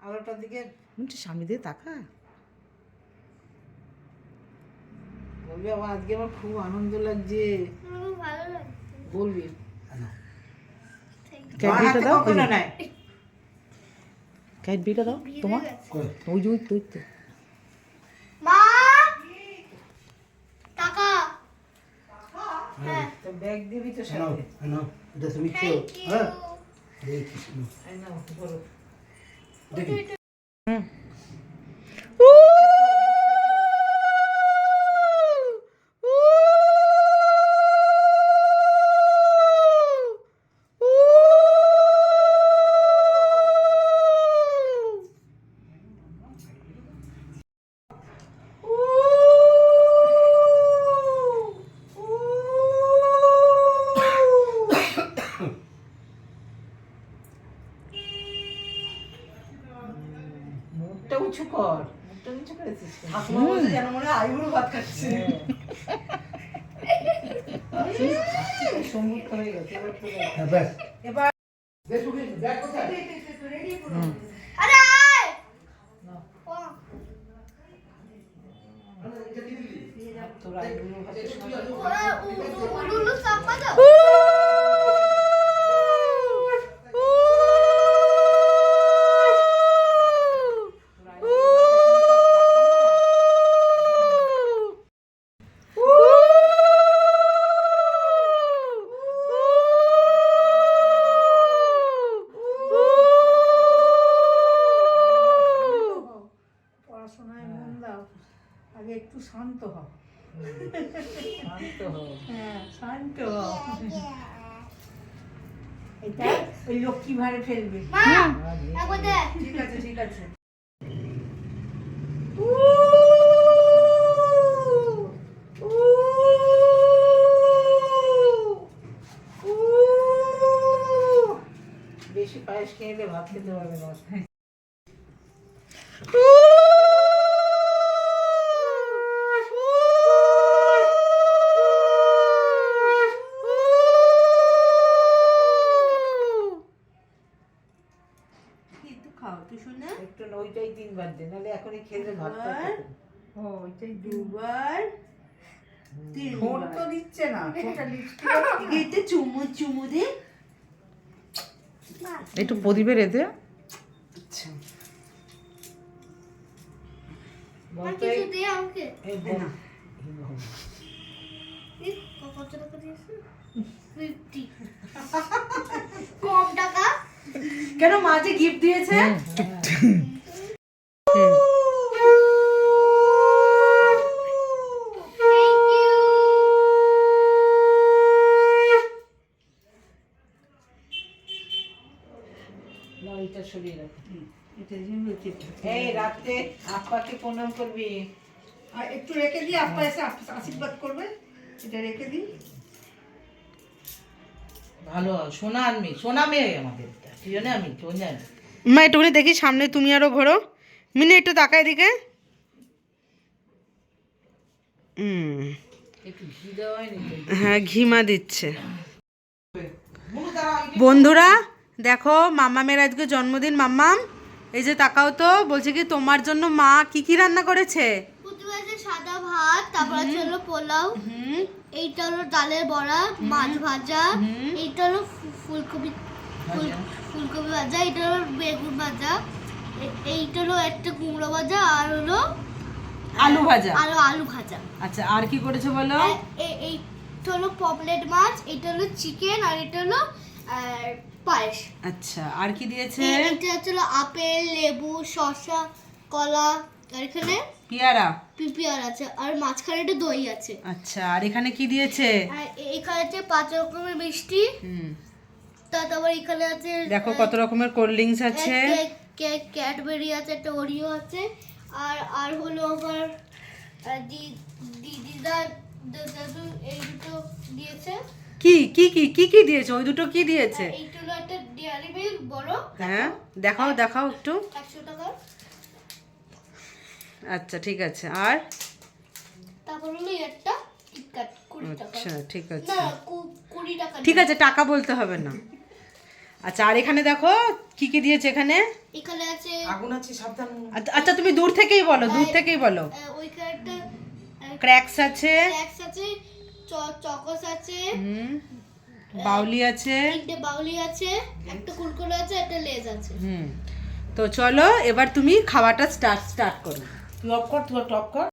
আলোটার দিকে একটু সামনে দিয়ে তাকা। বলবি আমার আজকে আমার খুব আনন্দ লাগছে। বলবি। ক্যাডবেরিটা দাও। কখনো দাও। তোমার? ওই যে ওই তো। মা! টাকা হ্যাঁ। তো ব্যাগ দিবি তো সাথে। নাও এটা তুমি খেও হ্যাঁ। দেখি নাও, বলো। দেখি মুখটা উঁচু কর মুখটা উঁচু করেছিস ঠাকুমা বলছে যেন মনে হয় আইবুড়ো ভাত খাচ্ছে হ্যাঁ। সম্মুখ হয়ে গেছে এবার তো দেখ। হ্যাঁ ব্যাস এবার দেখো ব্যাগ কোথায় আরে আয় নাও, ও, তোর আইবুড়ো ভাতের সময় ওরা উ- উ- উলুলু চাপা দাও তোর আইবুড়ো পড়াশোনায় মন দাও আগে একটু শান্ত এটা ওই লক্ষ্মী ভারে ফেলবে ঠিক আছে ঠিক আছে বেশি পায়েস খেয়ে ভাত খেতে পারবে না কিন্তু খাও তুই শুনে একটু ওইটাই তিনবার দে নাহলে এখনই খেলে ভাত দুবার। ও ওইটাই দুবার? ঠোঁট তো দিচ্ছে না ঠোঁটটা লিপস্টিক এতে চুমু চুমু দে। একটু প্রদীপের এতে। টাকা। কেন মাঝে গিফট দিয়েছে? সরিয়ে রাখো। এই রাত্রে আপ্পাকে প্রণাম করবি। আর একটু রেখে দিই এসে আশীর্বাদ করবে। এটা রেখে দিই। ভালো সোনা আমি সোনা মেয়ে আমাদের। কি জানে আমি কেউ জানি মা একটুখানি দেখি সামনে তুমি আরও ঘোরো। মিনি একটু তাকায় দিকে। তো? হ্যাঁ ঘিমা দিচ্ছে। বন্ধুরা দেখো মাম্মামের আজকে জন্মদিন মাম্মাম। এই যে তাকাও তো বলছে কি তোমার জন্য মা কি কি রান্না করেছে? সাদা ভাত তারপর হলো পোলাও। এইটা হলো ডালের বড়া মাছ ভাজা। এইটা হলো ফুলকপি ফুল- ফুলকপি ভাজা এটা হলো বেগুন ভাজা। এইটা হলো একটা কুমড়ো ভাজা আর হলো আলু ভাজা। আলু আলু ভাজা। আচ্ছা আর কি করেছে বলো? আর এইটা হলো পপলেট মাছ এটা হলো চিকেন আর এটা হলো পায়েস। আচ্ছা আর কি দিয়েছে? এটা হলো আপেল লেবু শসা কলা আর এখানে পেয়ারা। পিপিআর আছে আর মাঝখানে একটা দই আছে। আচ্ছা আর এখানে কি দিয়েছে? আর এখানে আছে পাঁচ রকমের মিষ্টি। হুম। তারপর এখানে আছে দেখো কত রকমের কোল্ড ড্রিঙ্কস আছে। কেক ক্যাডবেরি আছে একটা ওরিও আছে আর আর হলো আমার আহ, দি- দিদিদা দাদু এই দুটো দিয়েছে। কি কি কি কি কি দিয়েছে? ওই দুটো কি দিয়েছে? এইটা হলো একটা ডেয়ারি মিল্ক বড়। হ্যাঁ দেখাও দেখাও একটু। একশো টাকা। আচ্ছা ঠিক আছে। আর? তারপর হলো একটা কিটক্যাট কুড়ি টাকা। আচ্ছা ঠিক আছে। না কু- কুড়ি টাকা ঠিক আছে টাকা বলতে হবে না। আচ্ছা আর এখানে দেখো কি কি দিয়েছে এখানে? এখানে আছে আগুন আছে সাবধান। আচ্ছা- আচ্ছা তুমি দূর থেকেই বলো দূর থেকেই বলো। ক্র্যাক্স আছে। আছে চকস আছে। হুম বাউলি আছে। একটা বাউলি আছে একটা কুলকুলো আছে একটা লেজ আছে। হুম তো চলো এবার তুমি খাওয়াটা স্টার্ট স্টার্ট করো। তুই অফ কর তুই টপ কর।